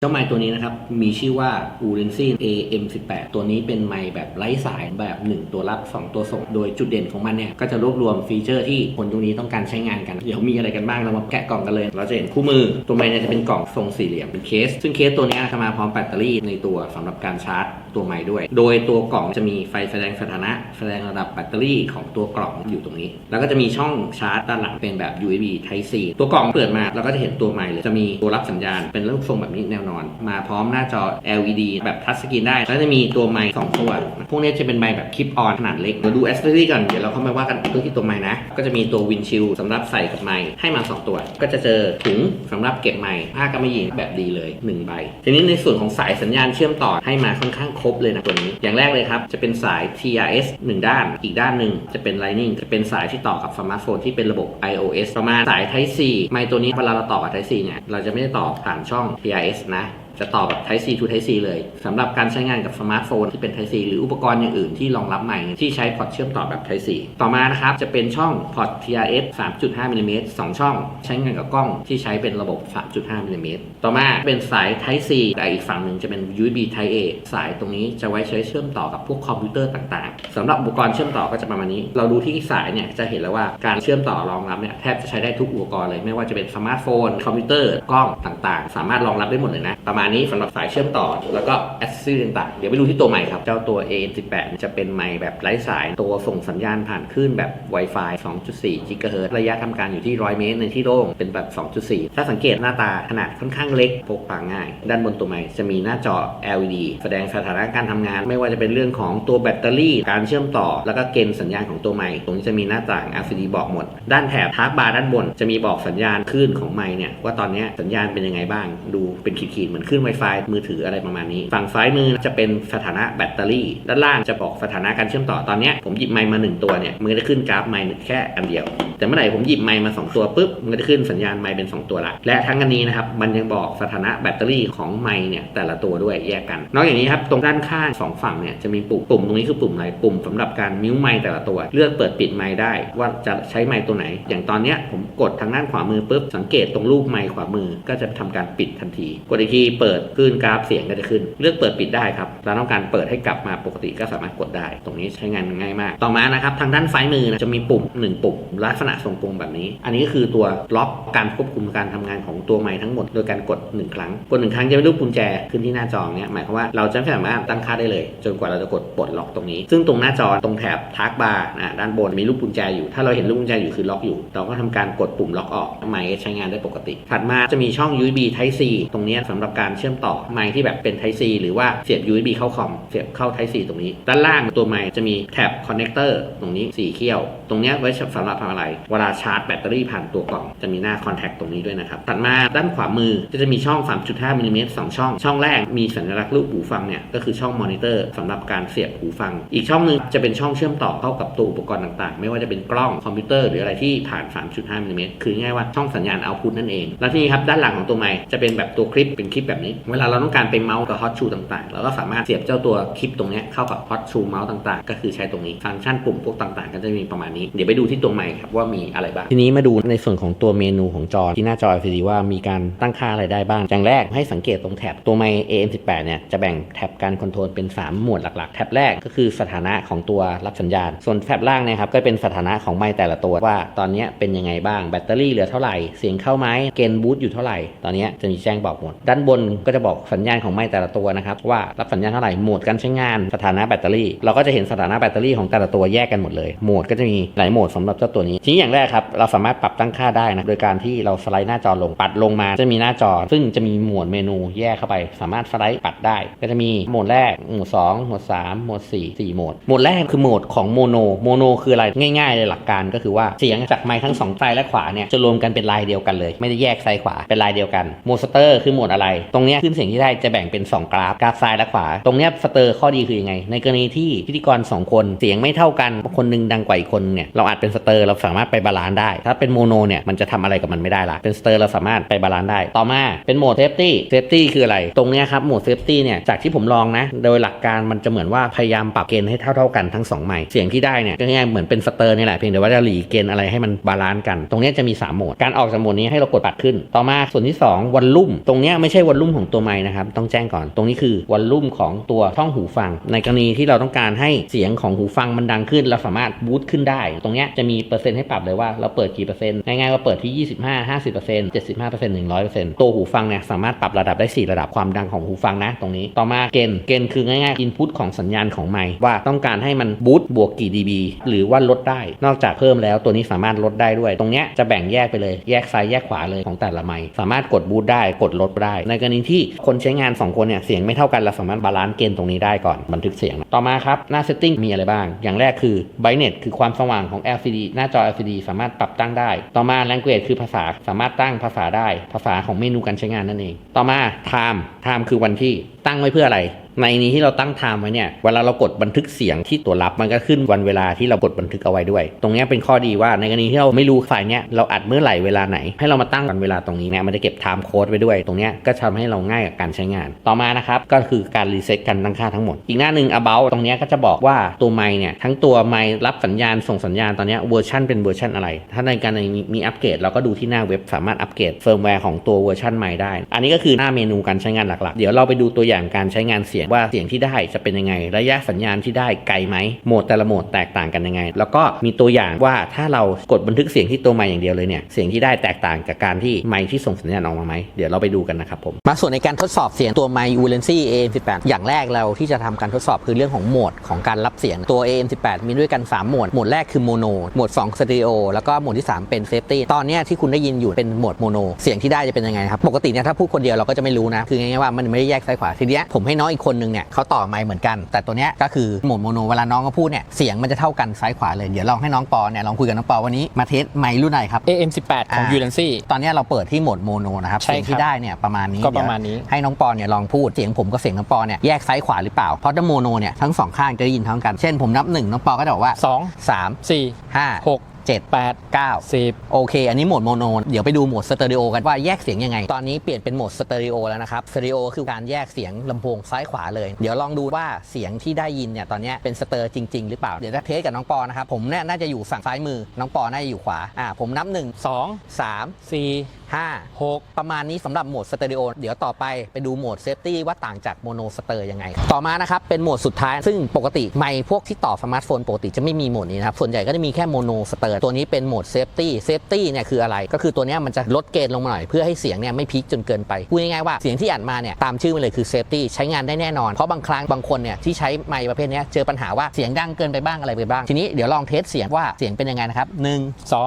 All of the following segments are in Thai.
เจ้าไม้ตัวนี้นะครับ มีชื่อว่า u r e n z i AM18 ตัวนี้เป็นไม้แบบไร้สายแบบ 1 ตัวรับ 2 ตัวส่ง โดยจุดเด่นของมันเนี่ย ก็จะรวบรวมฟีเจอร์ที่คนตรงนี้ต้องการใช้งานกัน เดี๋ยวมีอะไรกันบ้าง เรามาแกะกล่องกันเลย เราจะเห็นคู่มือ ตัวไม้เนี่ยจะเป็นกล่องทรงสี่เหลี่ยมเป็นเคส ซึ่งเคสตัวนี้จะมาพร้อมแบตเตอรี่ในตัวสำหรับการชาร์จตัวไม้ด้วย โดยตัวกล่องจะมีไฟแสดงสถานะ แสดงระดับแบตเตอรี่ของตัวกล่องอยู่ตรงนี้ แล้วก็จะมีช่องชาร์จด้านหลังเป็นแบบ USB Type C ตัวกล่องเปิดมาเราก็จะเห็นตัวไมค์เลยจะมีตัวรับสัญญาณเป็นรูปทรงแบบนี้แนวนอน มาพร้อมหน้าจอ LED แบบทัชสกรีนได้ แล้วจะมีตัวไมค์สองตัว พวกนี้จะเป็นไมค์แบบคลิปออนขนาดเล็กเดี๋ยวดู accessory ก่อน เดี๋ยวเราเข้ามาว่ากันเรื่องที่ตัวไมค์นะ ก็จะมีตัววินชิลสำหรับใส่กับไมค์ให้มา 2 ตัว ก็จะเจอถุงสำหรับเก็บไมค์ผ้ากำมะหยี่แบบดีเลย 1 ใบ ทีนี้ในส่วนของสายสัญญาณเชื่อมต่อให้มาค่อนข้างครบเลยนะตัวนี้ อย่างแรกเลยครับจะเป็นสาย TRS 1 ด้าน อีกด้านหนึ่งจะเป็น Lightning จะเป็นสายที่ต่อกับสมาร์ทโฟนที่เป็นระบบ iOS ประมาณสาย Type C ไมค์ตัวนี้เวลาเราต่อกับ Type C เนี่ยเราจะไม่ได้ต่อผ่านช่อง TRS นะ จะต่อแบบ Type C to Type C เลยสำหรับการใช้งานกับสมาร์ทโฟนที่เป็น Type C หรืออุปกรณ์อย่างอื่นที่รองรับใหม่ที่ใช้พอร์ตเชื่อมต่อแบบ Type C ต่อมานะครับจะเป็นช่องพอร์ต TRS 3.5มิลลิเมตร2ช่อง ใช้งานกับกล้องที่ใช้เป็นระบบ 3.5มิลลิเมตรต่อมาเป็นสาย Type C แต่อีกฝั่งหนึ่งจะเป็น USB Type A สายตรงนี้จะไว้ใช้เชื่อมต่อกับพวกคอมพิวเตอร์ต่างๆสำหรับอุปกรณ์เชื่อมต่อก็จะประมาณนี้ เราดูที่สายเนี่ยจะเห็นแล้วว่าการเชื่อมต่อรองรับเนี่ยแทบจะใช้ได้ทุกอุปกรณ์เลยไม่ว่าจะเป็นสมาร์ทโฟนคอมพิวเตอร์กล้องต่างๆ สามารถรองรับได้หมดเลยนะประมาณนี้สำหรับสายเชื่อมต่อ แล้วก็แอสซิสต่างๆเดี๋ยวไปดูที่ตัวใหม่ครับ เจ้าตัว AM18 จะเป็นไมค์แบบไร้สาย ตัวส่งสัญญาณผ่านคลื่นแบบ Wi-Fi 2.4 GHz ระยะทำการอยู่ที่ 100 เมตรในที่โล่งเป็นแบบ 2.4 ถ้าสังเกตหน้าตาขนาดค่อนข้างเล็กพกพาง่าย ด้านบนตัวไมค์จะมีหน้าจอ LED แสดงสถานะการทำงาน ไม่ว่าจะเป็นเรื่องของตัวแบตเตอรี่ การเชื่อมต่อ แล้วก็เกณฑ์สัญญาณของตัวไมค์ตรงนี้จะมีหน้าต่าง LCD บอกหมด ด้านแถบทาร์กบาร์ด้านบนจะมีบอกสัญญาณคลื่นของไมค์เนี่ยว่าตอนนี้สัญญาณเป็นยังไงบ้าง ดูเป็นขีดๆเหมือนคลื่น Wi-Fi มือถืออะไรประมาณนี้ ฝั่งซ้ายมือจะเป็นสถานะแบตเตอรี่ ด้านล่างจะบอกสถานะการเชื่อมต่อตอนนี้ผมหยิบไมค์มา 1 ตัวเนี่ยมันจะขึ้นกราฟไมค์แค่อันเดียว แต่เมื่อไหร่ผมหยิบไมค์มา 2 ตัวปุ๊บมันจะขึ้นสัญญาณไมค์เป็น 2 ตัวละและทั้งอันนี้นะครับมันยังบอกสถานะแบตเตอรี่ของไมค์เนี่ยแต่ละตัวด้วยแยกกัน นอกจากนี้ครับตรงด้านข้างสองฝั่งเนี่ยจะมีปุ่มปุ่มตรงนี้คือปุ่มอะไรปุ่มสำหรับการมิวไมค์แต่ละตัว เลือกเปิดปิดไมค์ได้ ว่าจะใช้ไมค์ตัวไหน อย่างตอนนี้ผมกดทางด้านขวามือปุ๊บสังเกตตรงรูปไมค์ขวามือก็จะทำการปิดทันที กดอีกทีเปิดคลื่นกราฟเสียงก็จะขึ้น เลือกเปิดปิดได้ครับเราต้องการเปิดให้กลับมาปกติก็สามารถกดได้ ตรงนี้ใช้งานง่ายมาก ต่อมานะครับทางด้านซ้ายมือนะจะมีปุ่ม 1 ปุ่ม ลักษณะทรงกลมแบบนี้ อันนี้ก็คือตัวล็อกการควบคุมการทำงานของตัวไมค์ทั้งหมด โดยการกด 1 ครั้ง กด 1 ครั้งจะเป็นรูปกุญแจขึ้นที่หน้าจอเนี่ยหมายความว่าเราจะไม่สามารถตั้งค่าได้เลย จนกว่าเราจะกดปลดล็อกตรงนี้ ซึ่งตรงหน้าจอตรงแถบทาร์กบาร์นะด้านบนมีรูปกุญแจอยู่ถ้าเราเห็นรูปกุญแจอยู่คือล็อกอยู่ เราก็ทำการกดปุ่มล็อกออกไมค์ใช้งานได้ปกติ ถัดมาจะมีช่อง USB Type C ตรงนี้สำหรับการเชื่อมต่อไมค์ที่แบบเป็น Type C หรือว่าเสียบ USB เข้าคอมเสียบเข้า Type C ตรงนี้ ด้านล่างตัวไมค์จะมีแท็บคอนเนคเตอร์ตรงนี้สี่เขี้ยว ตรงนี้ไว้สำหรับทำอะไร เวลาชาร์จแบตเตอรี่ผ่านตัวกล่องจะมีหน้าคอนแทคตรงนี้ด้วยนะครับ ถัดมาด้านขวามือก็จะมีช่อง 3.5มิลลิเมตร2ช่อง ช่องแรกมีสัญลักษณ์รูปหูฟังเนี่ยก็คือช่องมอนิเตอร์สำหรับการเสียบหูฟัง อีกช่องหนึงจะเป็นช่องเชื่อมต่อเข้ากับตัวอุปกรณ์ต่างๆ ไม่ว่าจะเป็นกล้องคอมพิวเตอร์หรืออะไรที่ผ่าน 3.5มิลลิเมตรคือง่ายว่าช่องสัญญาณเอาพุตนั่นเอง แล้วทีนี้ครับด้านหลังของตัวไมค์จะเป็นแบบตัวคลิปเป็นคลิปแบบนี้ เวลาเราต้องการไปเมาส์กับฮอตชูต่างๆ เราก็สามารถเสียบเจ้าตัวคลิปตรงนี้เข้ากับฮอตชูเมาส์ต่างๆ ก็คือใช้ตรงนี้ ฟังก์ชันปุ่มพวกต่างๆ ก็จะมีประมาณนี้ เดี๋ยวไปดูที่ตัวไมค์ครับว่ามีอะไรบ้าง ทีนี้มาดูในส่วนของตัวเมนูของจอที่หน้าจอ LCD ว่ามีการตั้งค่าอะไรได้บ้าง อย่างแรกให้สังเกตตรงแท็บตัวไมค์ AM18 เนี่ยจะแบ่งแท็บการคอนโทรลเป็น 3 หมวดหลักๆ แท็บแรกก็คือสถานะของตัวรับสัญญาณ ส่วนแท็บล่างเนี่ยครับก็เป็นสถานะของไมค์แต่ละตัวว่าตอนนี้เป็นยังไงบ้างแบตเตอรี่เหลือเท่าไหร่เสียงเข้าไหมเกณฑ์บูตอยู่เท่าไหร่ตอนนี้จะมีแจ้งบอกหมดด้านบนก็จะบอกสัญญาณของไมค์แต่ละตัวนะครับว่ารับสัญญาณเท่าไหร่โหมดการใช้งานสถานะแบตเตอรี่ เราก็จะเห็นสถานะแบตเตอรี่ของแต่ละตัวแยกกันหมดเลยโหมดก็จะมีหลายโหมดสำหรับเจ้าตัวนี้ทีนี้อย่างแรกครับเราสามารถปรับตั้งค่าได้นะโดยการที่เราสไลด์หน้าจอลงปัดลงมา จะมีหน้าจอ ซึ่งจะมีหมวดเมนูแยกเข้าไป สามารถสไลด์ปัดได้ ก็จะมีโหมดแรกโหมด2โหมด3โหมด4 4โหมดโหมดแรกคือโหมดของโมโนโมโนคืออะไรง่ายๆเลยหลักการก็คือว่าเสียงจากไมค์ทั้งสองซ้ายและขวาเนี่ยจะรวมกันเป็นลายเดียวกันเลย ไม่ได้แยกซ้ายขวาเป็นลายเดียวกันโหมดสเตอร์คือโหมดอะไรตรงเนี้ยขึ้นเสียงที่ได้จะแบ่งเป็น 2 กราฟ กราฟซ้ายและขวา ตรงเนี้ยสเตอร์ข้อดีคือยังไง ในกรณีที่พิธีกร 2 คนเสียงไม่เท่ากัน คนหนึงดังกว่าอีกคนเนี่ย เราอาจเป็นสเตอร์เราสามารถไปบาลานซ์ได้ ถ้าเป็นโมโนเนี่ยมันจะทำอะไรกับมันไม่ได้ละเป็นสเตอร์เราสามารถไปบาลานซ์ได้ ต่อมาเป็นโหมดเซฟตี้ เซฟตี้คืออะไร ตรงเนี้ยครับ โหมดเซฟตี้เนี่ย จากที่ผมลองนะ โดยหลักการมันจะเหมือนว่าพยายามปรับเกณฑ์ให้เท่าเท่าๆกันทั้ง2ไมค์เสียงที่ได้เนี่ยก็ง่ายเหมือนเป็นสเตอร์นี่แหละเพียงแต่ว่าจะหลีเกณฑ์อะไรให้มันบาลานซ์กัน ตรงนี้จะมี 3 โหมด การออกจากโหมดนี้ให้เรากดปัดขึ้น ต่อมาส่วนที่2วันลุ่มตรงนี้ไม่ใช่วันลุลุ่มของตัวไมค์นะครับต้องแจ้งก่อน ตรงนี้คือวอลลุ่มของตัวช่องหูฟัง ในกรณีที่เราต้องการให้เสียงของหูฟังมันดังขึ้น เราสามารถบูตขึ้นได้ ตรงนี้จะมีเปอร์เซ็นต์ให้ปรับเลยว่าเราเปิดกี่เปอร์เซ็นต์ง่ายๆว่าเปิดที่ 25 50% 75% 100%ตัวหูฟังเนี่ยสามารถปรับระดับได้ 4 ระดับความดังของหูฟังนะ ตรงนี้ต่อมาเกณฑ์เกณฑ์คือง่ายๆอินพุตของสัญญาณของไมค์ว่าต้องการให้มันบูตบวกกี่ dB หรือว่าลดได้ นอกจากเพิ่มแล้วตัวนี้สามารถลดได้ด้วย ตรงนี้จะแบ่งแยกไปเลยแยกซ้ายแยกขวาเลยของแต่ละไมค์สามารถกดบูตได้กดลดได้ในกรณีที่คนใช้งาน 2 คนเนี่ยเสียงไม่เท่ากันเราสามารถบาลานซ์เกณฑ์ตรงนี้ได้ก่อนบันทึกเสียง ต่อมาครับหน้าเซตติ้งมีอะไรบ้าง อย่างแรกคือ brightness คือความสว่างของ LCD หน้าจอ LCD สามารถปรับตั้งได้ ต่อมา language คือภาษาสามารถตั้งภาษาได้ ภาษาของเมนูการใช้งานนั่นเอง ต่อมา time time คือวันที่ตั้งไว้เพื่ออะไร ในนี้ที่เราตั้ง time ไว้เนี่ยเวลาเรากดบันทึกเสียงที่ตัวรับมันก็ขึ้นวันเวลาที่เรากดบันทึกเอาไว้ด้วย ตรงนี้เป็นข้อดีว่าในกรณีที่เราไม่รู้ไฟล์เนี้ยเราอัดเมื่อไหร่เวลาไหน ให้เรามาตั้งวันเวลาตรงนี้เนี่ยมันจะเก็บ time code ไว้ด้วย ตรงนี้ก็ทำให้เราง่ายกับการใช้งาน ต่อมานะครับก็คือการรีเซ็ตการตั้งค่าทั้งหมด อีกหน้าหนึ่ง about ตรงนี้ก็จะบอกว่าตัวไมค์เนี่ยทั้งตัวไมค์รับสัญญาณส่งสัญญาณตอนนี้เวอร์ชันเป็นเวอร์ชันอะไร ถ้าในการมีมีอัปเกรดเราก็ดูที่หน้าเว็บสามารถอัปเกรดเฟิร์มแวร์ของตัวเวอร์ชันใหม่ได้ อันนี้ก็คือหน้าเมนูการใช้งานหลักๆ เดี๋ยวเราไปดูตัวอย่างการใช้งานเสียงว่าเสียงที่ได้จะเป็นยังไง ระยะสัญญาณที่ได้ไกลไหมโหมดแต่ละโหมดแตกต่างกันยังไง แล้วก็มีตัวอย่างว่าถ้าเรากดบันทึกเสียงที่ตัวไมค์อย่างเดียวเลยเนี่ยเสียงที่ได้แตกต่างกับการที่ไมค์ที่ส่งสัญญาณออกมาไหมเดี๋ยวเราไปดูกันนะครับผมมาส่วนในการทดสอบเสียงตัวไมค์ u l e n c y AM18 อย่างแรกเราที่จะทำการทดสอบคือเรื่องของโหมดของการรับเสียงตัว AM18 มีด้วยกัน 3 โหมด โหมดแรกคือโมโน โหมด 2 สเตอริโอ แล้วก็โหมดที่ 3 เป็นเซฟตี้ ตอนนี้ที่คุณได้ยินอยู่เป็นโหมดโมโน เสียงที่ได้จะเป็นยังไงครับ ปกติเนี่ยถ้าพูดคนเดียวเราก็จะไม่รู้นะ คือง่ายๆว่ามันไม่ได้แยกซ้ายขวา ทีเนี้ยผมให้น้องอีกคนนึงเนี่ยเขาต่อไมค์เหมือนกัน แต่ตัวเนี้ยก็คือโหมดโมโนเวลาน้องเขาพูดเนี่ยเสียงมันจะเท่ากันซ้ายขวาเลยเดี๋ยวลองให้น้องปอเนี่ยลองคุยกับน้องปอวันนี้มาเทสไมค์รุ่นไหนครับ AM18 ของอ่า u l e n c y ตอนเนี้ยเราเปิดที่โหมดโมโนนะครับใช่เสียงที่ครับได้เนี่ยประมาณนี้ก็ประมาณนี้ เดี๋ยวให้น้องปอเนี่ยลองพูดเสียงผมกับเสียงน้องปอเนี่ยแยกซ้ายขวาหรือเปล่าเพราะถ้าโมโนเนี่ยทั้งสองข้างจะได้ยินเท่ากันเช่นผมนับหนึ่งน้องปอก็จะบอกว่า2 3 4 5 6 7 8 9 10 โอเค อันนี้โหมดโมโน เดี๋ยวไปดูโหมดสเตอริโอกันว่าแยกเสียงยังไง ตอนนี้เปลี่ยนเป็นโหมดสเตอริโอแล้วนะครับ สเตอริโอคือการแยกเสียงลำโพงซ้ายขวาเลย เดี๋ยวลองดูว่าเสียงที่ได้ยินเนี่ยตอนเนี้ยเป็นสเตอร์จริง ๆ หรือเปล่า เดี๋ยวจะเทสกับน้องปอนะครับ ผมเนี่ยน่าจะอยู่ฝั่งซ้ายมือ น้องปอน่าจะอยู่ขวา อ่า ผมนับ 1 2 3 4 5 6 ประมาณนี้สำหรับโหมดสเตอริโอเดี๋ยวต่อไปไปดูโหมดเซฟตี้ว่าต่างจากโมโนสเตอร์ยังไง ต่อมานะครับ เป็นโหมดสุดท้าย ซึ่งปกติไมค์พวกที่ต่อสมาร์ทโฟนปกติจะไม่มีโหมดนี้นะครับ ส่วนใหญ่ก็จะมีแค่โมโนสเตอร์ตัวนี้เป็นโหมดเซฟตี้เซฟตี้เนี่ยคืออะไร ก็คือตัวนี้มันจะลดเกณฑ์ลงมาหน่อย เพื่อให้เสียงเนี่ยไม่พีคจนเกินไปพูดง่ายๆว่าเสียงที่อัดมาเนี่ยตามชื่อมันเลยคือเซฟตี้ใช้งานได้แน่นอนเพราะบางครั้งบางคนเนี่ยที่ใช้ไม์ประเภทนี้เจอปัญหาว่าเสียงดังเกินไปบ้างอะไรไปบ้างทีนี้เดี๋ยวลองเทสเสียงว่าเสียงเป็นยังไงนะครับหนึ่ง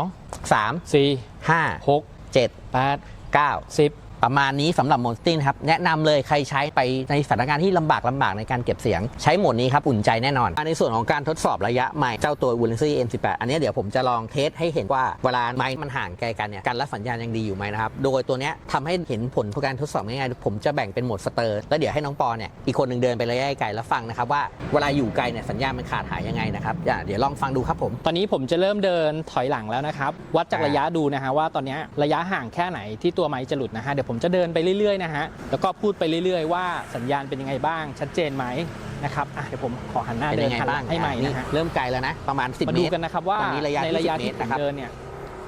2สาม4ห้า6 เจ็ด8เก้า10 ประมาณนี้สำหรับโหมดสติ้งครับ แนะนำเลยใครใช้ไปในสถานการณ์ที่ลำบากลำบากในการเก็บเสียง ใช้โหมดนี้ครับ อุ่นใจแน่นอน ในส่วนของการทดสอบระยะไมค์เจ้าตัว w i l l e n c y M18 อันนี้เดี๋ยวผมจะลองเทสให้เห็นว่าเวลาไมค์มันห่างไกลกันเนี่ยการรับสัญญาณยังดีอยู่ไหมนะครับ โดยตัวเนี้ยทำให้เห็นผลของการทดสอบง่ายๆผมจะแบ่งเป็นโหมดสเตอร์แล้วเดี๋ยวให้น้องปอเนี่ยอีกคนหนึ่งเดินไประยะไกลแล้วฟังนะครับว่าเวลาอยู่ไกลเนี่ยสัญญาณมันขาดหายยังไงนะครับเดี๋ยวลองฟังดูครับผม ตอนนี้ผมจะเริ่มเดินถอยหลังแล้วนะครับวัดจากระยะดูนะฮะว่าตอนนี้ระยะห่างแค่ไหนที่ตัวไมค์จะหลุดนะฮะเดี๋ยวผมจะเดินไปเรื่อยๆนะฮะแล้วก็พูดไปเรื่อยๆ ว่าสัญญาณเป็นยังไงบ้างชัดเจนไหมนะครับอะเดี๋ยวผมขอหันหน้าเป็นเดิยันงไงหันหบ้าลังงให้ไมค์นี่นะฮะเริ่มไกลแล้วนะ ประมาณ 10 มาเมดูตร กันนะครับว่าตอนนี้ระยะในระยะ20ที่เมตรนะครับผมเดินเนี่ย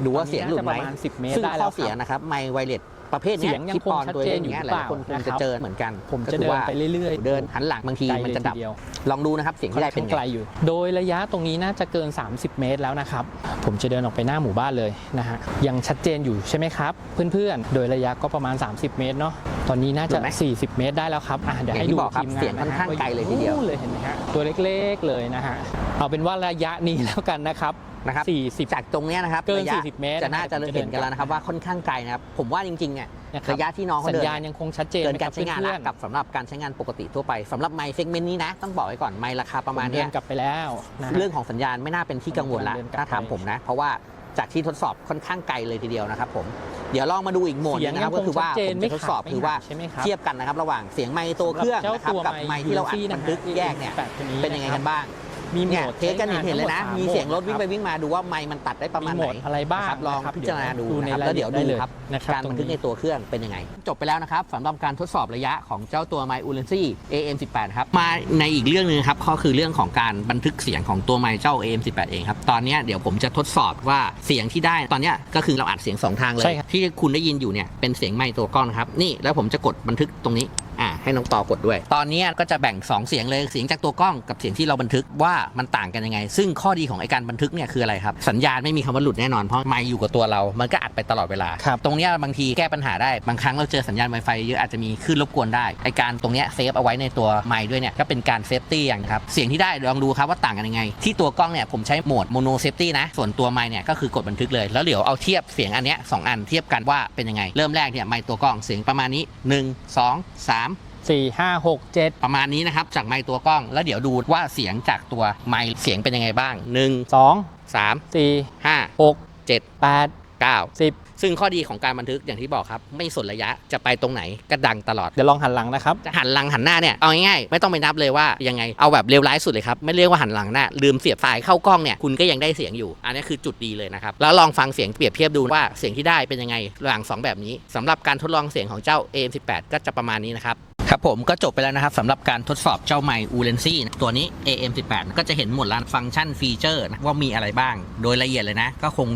ดูว่าเสียงหลุดไหมตอนนี้น่าจะประมาณ10เมตรซึ่งได้แล้วข้อเสียครับนะครับไมค์ไวเลส ประเภทเนี้เสียงยังที่ปอนคงชัดตัวเจเอนงอยู่เงี้ยหหรือลายเปล่าคนคงนะคจะรับเจอเหมือนกันผมก็จะคืเดินว่าไปเรื่อยๆ เดินหันหลังบางทีไกลมันเลยจะดับทีเดียวลองดูนะครับเสียงที่ได้เป็นค่อนไงข้างไกลอยู่ โดยระยะตรงนี้น่าจะเกิน 30 เมตรแล้วนะครับ ผมจะเดินออกไปหน้าหมู่บ้านเลยนะฮะยังชัดเจนอยู่ใช่ไหมครับ เพื่อนๆ โดยระยะก็ประมาณ 30 เมตรเนาะตอนนี้น่าจะ 40 เมตรได้แล้วครับอะเดี๋ยวให้ดูอย่างที่บอกครับทีมงานเสียงค่อนข้างะฮะไกลเลยทีเดียวนู่นเลยเห็นไหมฮะตัวเล็กๆเลยนะฮะเอาเป็นว่าระยะนี้แล้วกันนะครับ นะครับ40จากตรงเนี้ยนะครับเกินระยะ40เมตรจะน่าจะนะครับเห็นกันแล้วนะครับว่าค่อนข้างไกลนะครับผมว่าจริงๆเนี่ยนะครับระยะที่น้องเขาสัญเดินญาณยังคงชัดเจนเกินไหมการคบใช้งานเพื่ละอนๆกับสำหรับการใช้งานปกติทั่วไปสำหรับไมค์เซกเมนต์นี้นะต้องบอกไว้ก่อนไมค์ราคาประมาณผเดิเนี้ยนกลับไปแล้วนะฮะ เรื่องของสัญญาณไม่น่าเป็นที่กังวลละผมเดินกลับถ้าถามไปผมนะ เพราะว่าจากที่ทดสอบค่อนข้างไกลเลยทีเดียวนะครับผมเดี๋ยวลองมาดูอีกโหมดหนึงนะครับก็คือว่าผมจะทดสอบคือว่าใช่ไหมครับ เทียบกันนะครับ ระหว่างเสียงไมค์ตัวเครื่องนะครับกับไมค์ที่เราอัดบันทึกแยกเนี่ย เป็นยังไงกันบ้าง มีโหมดเนี่ยเทสกันเห็นๆเลยนะใช้งานทั้งหมดมีเสียงรถวิ่งไปสามโหมดวิ่งมาดูว่าไมค์มันตัดได้ประมาณมีไหโหนมดอะไรบ้างนะครับลองนะครับพิจารณาดูดูในนะครับรายแล้วเดี๋ยวละเอียดได้ดูเลยครับนะครับการบันทึกตรงนี้ ในตัวเครื่องเป็นยังไง จบไปแล้วนะครับสำหรับการทดสอบระยะของเจ้าตัว My u l e n c y AM18 ครับมาในอีกเรื่องหนึงครับก็คือเรื่องของการบันทึกเสียงของตัวไมค์เจ้า AM18 เองครับตอนเนี้ยเดี๋ยวผมจะทดสอบว่าเสียงที่ได้ตอนเนี้ยก็คือเราอัดเสียงสองทางเลใช่ย ครับ ที่คุณได้ยินอยู่เนี่ยเป็นเสียงไมค์ตัวกล้องนะครับนี่แล้วผมจะกดบันทึกตรงนี้อ่า ให้น้องปอกดด้วย ตอนเนี้ยก็จะแบ่งสองเสียงเลยเสียงจากตัวกล้องกับเสียงที่เราบันทึกว่ามันต่างกันยังไง ซึ่งข้อดีของไอการบันทึกเนี่ยคืออะไรครับ สัญญาณไม่มีคำว่าหลุดแน่นอนเพราะไมค์อยู่กับตัวเรา มันก็อัดไปตลอดเวลาครับตรงเนี้ยบางทีแก้ปัญหาได้บางครั้งเราเจอสัญญาณ Wi-Fi เยอะอาจจะมีคลื่นรบกวนได้ไอการตรงเนี้ยเซฟเอาไว้ในตัวไมค์ด้วยเนี่ยก็เป็นการเซฟตี้อย่างครับเสียงที่ได้ลองดูครับว่าต่างกันยังไง ที่ตัวกล้องเนี่ยผมใช้โหมดโมโนเซฟตี้นะส่วนตัวไมค์เนี่ยก็คือกดบันทึกเลยแล้วเดี๋ยวเอาเทียบเสียงอันเนี้ยสองอันเทียบกันว่าเป็นยังไง เริ่มแรกเนี่ยไมค์ตัวกล้องเสียงประมาณนี้ 1 2 3สี่ห้าหกเจ็ดประมาณนี้นะครับจากไมค์ตัวกล้อง แล้วเดี๋ยวดูว่าเสียงจากตัวไมค์เสียงเป็นยังไงบ้าง1สอง3สี่5หก7แปด9สิบซึ่งข้อดีของการบันทึกอย่างที่บอกครับ ไม่สนระยะจะไปตรงไหนก็ดังตลอด เดี๋ยวลองหันหลังนะครับ จะหันหลังหันหน้าเนี่ยเอาง่ายๆไม่ต้องไปนับเลยว่ายังไงเอาแบบเร็วร้ายสุดเลยครับไม่เรียกว่าหันหลังหน้าลืมเสียบสายเข้ากล้องเนี่ยคุณก็ยังได้เสียงอยู่ อันนี้คือจุดดีเลยนะครับ แล้วลองฟังเสียงเปรียบเทียบดูว่าเสียงที่ได้เป็นยังไงระหว่างสองแบบนี้สำหรับการทดลองเสียงของเจ้า AM18 ก็จะประมาณนี้นะครับ ครับผมก็จบไปแล้วนะครับสำหรับการทดสอบเจ้าไมค์อูเลนซี่ตัวนี้ AM18 ก็จะเห็นหมดแล้วฟังก์ชันฟีเจอร์ว่ามีอะไรบ้าง โดยละเอียดเลยนะ ก็คง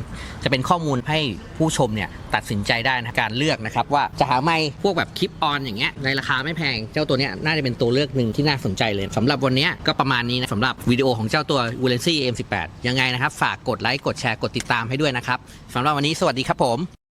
จะเป็นข้อมูลให้ผู้ชมเนี่ยตัดสินใจได้นะการเลือกนะครับว่าจะหาไมค์พวกแบบคลิปออนอย่างเงี้ยในราคาไม่แพง เจ้าตัวเนี้ยน่าจะเป็นตัวเลือกหนึ่งที่น่าสนใจเลยสำหรับวันนี้ก็ประมาณนี้นะสำหรับวิดีโอของเจ้าตัว u l e n c y AM18 ยังไงนะครับฝากกดไลค์กดแชร์กดติดตามให้ด้วยนะครับสำหรับวันนี้สวัสดีครับผม